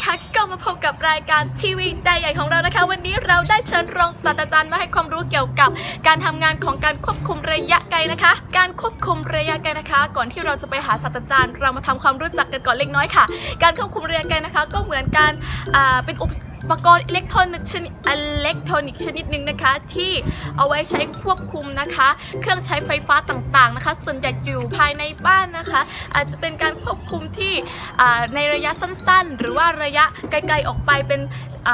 นะคะ ก็มาพบกับรายการทีวีใดใหญ่ของเรานะคะ วันนี้เราได้เชิญรองศาสตราจารย์มาให้ความรู้เกี่ยวกับ การทำงานของการควบคุมระยะไกลนะคะ การควบคุมระยะไกลนะคะ ก่อนที่เราจะไปหาศาสตราจารย์ เรามาทำความรู้จักกันก่อนเล็กน้อยค่ะ การควบคุมระยะไกลนะคะ ก็เหมือนการเป็นอุป กรณ์อิเล็กทรอนิกส์ชนิดอิเล็กทรอนิกส์ชนิดหนึ่งนะคะ ที่เอาไว้ใช้ควบคุมนะคะ เครื่องใช้ไฟฟ้าต่างๆนะคะ ส่วนใหญ่อยู่ภายในบ้านนะคะ อาจจะเป็นการควบคุมที่ในระยะสั้นๆ หรือว่าระยะไกลๆออกไปเป็น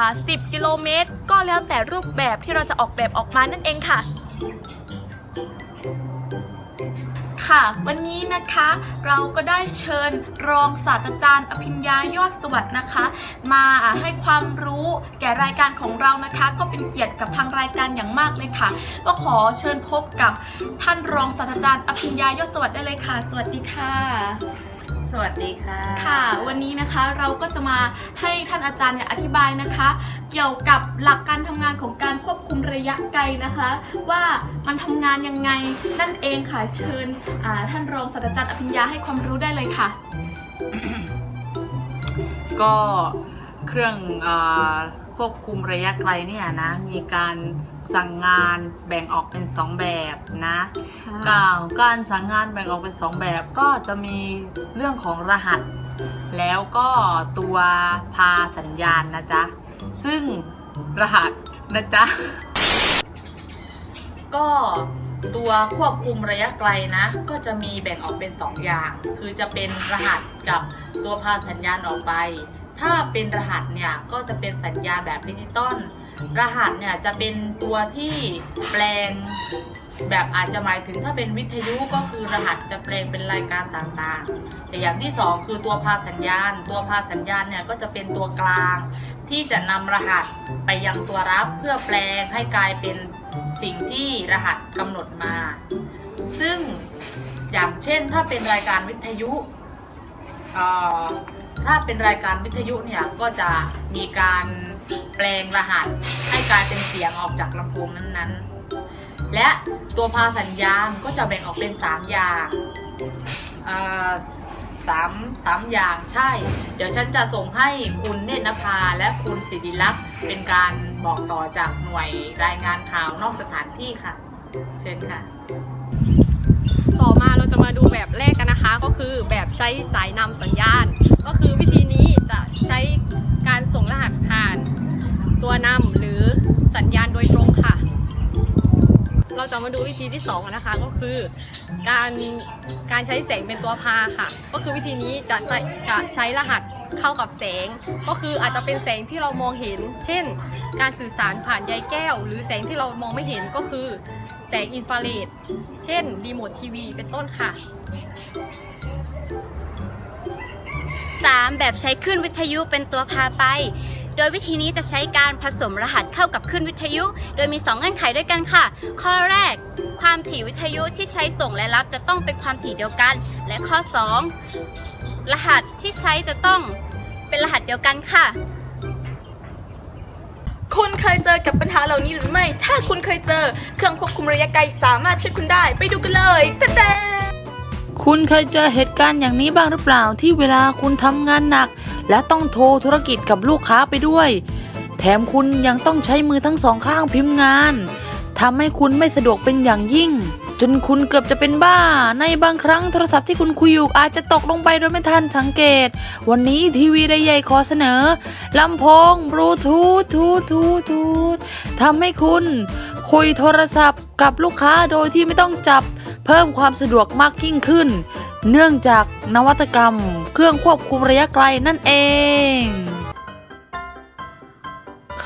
10 กิโลเมตร ก็แล้วแต่รูปแบบที่เราจะออกแบบออกมานั่นเองค่ะ ค่ะ วันนี้นะคะเราก็ได้เชิญรองศาสตราจารย์อภิญญายอดสวัสดิ์นะคะ มาให้ความรู้แก่รายการของเรานะคะ ก็เป็นเกียรติกับทางรายการอย่างมากเลยค่ะ ก็ขอเชิญพบกับท่านรองศาสตราจารย์อภิญญายอดสวัสดิ์ได้เลยค่ะ สวัสดีค่ะ สวัสดีค่ะ ค่ะ วันนี้นะคะเราก็จะมาให้ท่านอาจารย์เนี่ยอธิบายนะคะ เกี่ยวกับหลักการทำงานของการควบคุมระยะไกลนะคะ ว่ามันทำงานยังไงนั่นเองค่ะเชิญอ่าท่านรองศาสตราจารย์อภิญญาให้ความรู้ได้เลยค่ะ ก็เครื่องอา ควบคุมระยะไกลเนี่ยนะมีการสั่งงานแบ่งออกเป็น 2 แบบนะกาวการสั่งงานแบ่งออกเป็น 2 แบบก็จะมีเรื่องของรหัส แล้วก็ตัวพาสัญญาณนะจ๊ะ ซึ่งรหัสนะจ๊ะ ก็ตัวควบคุมระยะไกลนะ ก็จะมีแบ่งออกเป็น 2 อย่าง คือจะเป็นรหัสกับตัวพาสัญญาณออกไป ถ้าเป็นรหัสเนี่ยก็จะเป็นสัญญาแบบดิจิตอลรหัสเนี่ยจะเป็นตัวที่แปลงแบบอาจจะหมายถึงถ้าเป็นวิทยุก็คือรหัสจะแปลงเป็นรายการต่างๆ แต่อย่างที่สองคือตัวพาสัญญาณ ตัวพาสัญญาณเนี่ยก็จะเป็นตัวกลาง ที่จะนำรหัสไปยังตัวรับเพื่อแปลงให้กลายเป็นสิ่งที่รหัสกำหนดมา ซึ่งอย่างเช่นถ้าเป็นรายการวิทยุอ่อ ถ้าเป็นรายการวิทยุเนี่ยก็จะมีการแปลงรหัส ให้กลายเป็นเสียงออกจากลำโพงนั้นๆ และตัวพาสัญญาณก็จะแบ่งออกเป็น 3 อย่างสามสามอย่างใช่ เดี๋ยวฉันจะส่งให้คุณเนตรนภาและคุณสิริลักษณ์เป็นการบอกต่อจากหน่วยรายงานข่าวนอกสถานที่ค่ะ เชิญค่ะ มาเราจะมาดูแบบแรกกันนะคะ ก็คือแบบใช้สายนำสัญญาณ ก็คือวิธีนี้จะใช้การส่งรหัสผ่าน ตัวนำหรือสัญญาณโดยตรงค่ะ เราจะมาดูวิธีที่สองกันนะคะก็คือ การการใช้แสงเป็นตัวพาค่ะ ก็คือวิธีนี้จะใช้จะใช้รหัสเข้ากับแสง ก็คืออาจจะเป็นแสงที่เรามองเห็น เช่น การสื่อสารผ่านใยแก้ว หรือแสงที่เรามองไม่เห็นก็คือ แสงอินฟราเรดเช่นรีโมททีวีเป็นต้นค่ะ 3. แบบใช้คลื่นวิทยุเป็นตัวพาไป โดยวิธีนี้จะใช้การผสมรหัสเข้ากับคลื่นวิทยุ โดยมี 2 เงื่อนไขด้วยกันค่ะ ข้อแรก ความถี่วิทยุที่ใช้ส่งและรับจะต้องเป็นความถี่เดียวกัน และข้อ 2 รหัสที่ใช้จะต้องเป็นรหัสเดียวกันค่ะ คุณเคยเจอกับปัญหาเหล่านี้หรือไม่ ถ้าคุณเคยเจอ เครื่องควบคุมระยะไกลสามารถช่วยคุณได้ ไปดูกันเลยแต่แต่คุณเคยเจอเหตุการณ์อย่างนี้บ้างหรือเปล่าที่เวลาคุณทำงานหนัก และต้องโทรธุรกิจกับลูกค้าไปด้วย แถมคุณยังต้องใช้มือทั้งสองข้างพิมพ์งานทำให้คุณไม่สะดวกเป็นอย่างยิ่ง จนคุณเกือบจะเป็นบ้า ในบางครั้งโทรศัพท์ที่คุณคุยอยู่อาจจะตกลงไปโดยไม่ทันสังเกต วันนี้ทีวีได้ใหญ่ขอเสนอลำโพงบลูทูธทูธทูธทูธทำให้คุณคุยโทรศัพท์กับลูกค้าโดยที่ไม่ต้องจับ เพิ่มความสะดวกมากยิ่งขึ้น เนื่องจากนวัตกรรม เครื่องควบคุมระยะไกลนั่นเอง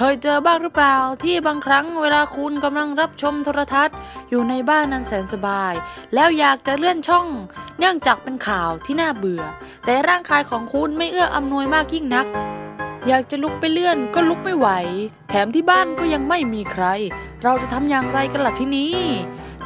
เคยเจอบ้างหรือเปล่า ที่บางครั้งเวลาคุณกำลังรับชมโทรทัศน์ อยู่ในบ้านนั้นแสนสบาย แล้วอยากจะเลื่อนช่อง เนื่องจากเป็นข่าวที่น่าเบื่อ แต่ร่างกายของคุณไม่เอื้ออำนวยมากยิ่งนัก อยากจะลุกไปเลื่อนก็ลุกไม่ไหว แถมที่บ้านก็ยังไม่มีใคร เราจะทำอย่างไรกันล่ะที่นี้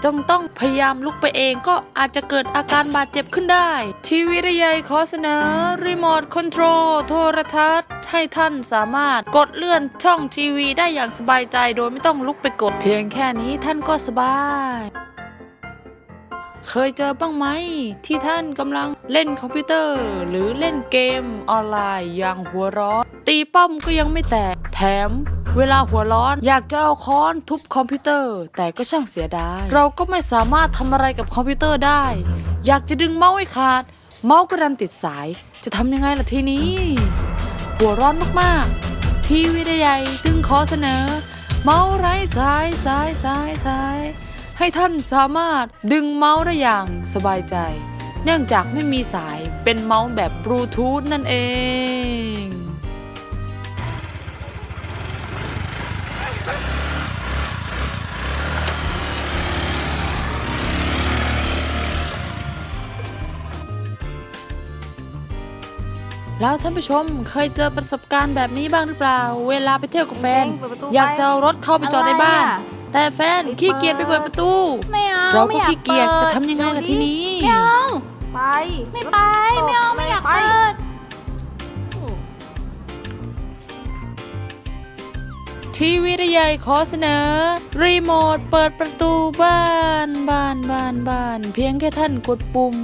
จงต้องพยายามลุกไปเองก็อาจจะเกิดอาการบาดเจ็บขึ้นได้ ทีวีระยายขอเสนอรีโมทคอนโทรลโทรทัศน์ ให้ท่านสามารถกดเลื่อนช่องทีวีได้อย่างสบายใจโดยไม่ต้องลุกไปกดเพียงแค่นี้ท่านก็สบายเคยเจอบ้างไหม ที่ท่านกำลังเล่นคอมพิวเตอร์ หรือเล่นเกมออนไลน์อย่างหัวร้อนตีป้อมก็ยังไม่แตกแถม เวลาหัวร้อนอยากจะเอาค้อนทุบคอมพิวเตอร์ แต่ก็ช่างเสียดาย เราก็ไม่สามารถทำอะไรกับคอมพิวเตอร์ได้ อยากจะดึงเมาส์ให้ขาด เมาส์ก็ดันติดสาย จะทำยังไงล่ะทีนี้ หัวร้อนมากๆ ทีวีใหญ่จึงขอเสนอ เมาส์ไร้สายสายสายสายให้ท่านสามารถดึงเมาส์ได้อย่างสบายใจ เนื่องจากไม่มีสายเป็นเมาส์แบบบลูทูธนั่นเอง แล้วท่านผู้ชมเคยเจอประสบการณ์แบบนี้บ้างหรือเปล่า เวลาไปเที่ยวกับแฟน เปิดประตูอยากไปจะเอารถเข้าไปจอดในบ้าน อะไรอะ แต่แฟนไม่เปิดขี้เกียจไปเปิดประตู ไม่เอาเราไม่ก็อยากขี้เกียจปิดจะทำยังไงล่ะทีนี้ ไม่เอา ไปไม่ไป ไม่เอา ไม่อยากไปเปิด ทีวีใหญ่ขอเสนอ รีโมทเปิดประตูบ้านบ้านบ้านบ้าน เพียงแค่ท่านกดปุ่ม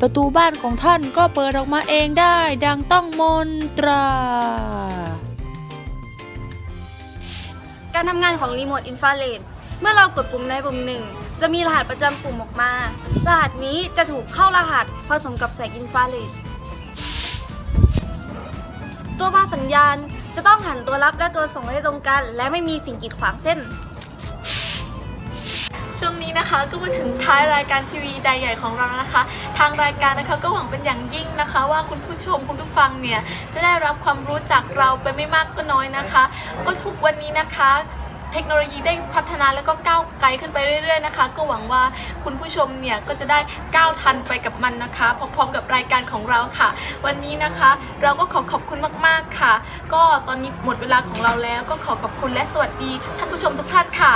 ประตูบ้านของท่านก็เปิดออกมาเองได้ ดังต้องมนตรา การทำงานของรีโมทอินฟราเรดเมื่อเรากดปุ่มใดปุ่มหนึ่ง จะมีรหัสประจำปุ่มออกมา รหัสนี้จะถูกเข้ารหัสผสมกับแสงอินฟราเรดตัวพาสัญญาณ จะต้องหันตัวรับและตัวส่งให้ตรงกัน และไม่มีสิ่งกีดขวางเส้น ช่วงนี้นะคะก็มาถึงท้ายรายการทีวีใดใหญ่ของเราแล้วนะคะ ทางรายการนะคะก็หวังเป็นอย่างยิ่งนะคะ ว่าคุณผู้ชมคุณผู้ฟังเนี่ยจะได้รับความรู้จากเราไปไม่มากก็น้อยนะคะ ก็ทุกวันนี้นะคะ เทคโนโลยีได้พัฒนาแล้วก็ก้าวไกลขึ้นไปเรื่อยๆนะคะ ก็หวังว่าคุณผู้ชมเนี่ยก็จะได้ก้าวทันไปกับมันนะคะ พร้อมๆกับรายการของเราค่ะ วันนี้นะคะ เราก็ขอขอบคุณมากๆค่ะ ก็ตอนนี้หมดเวลาของเราแล้วก็ขอขอบคุณและสวัสดีท่านผู้ชมทุกท่านค่ะ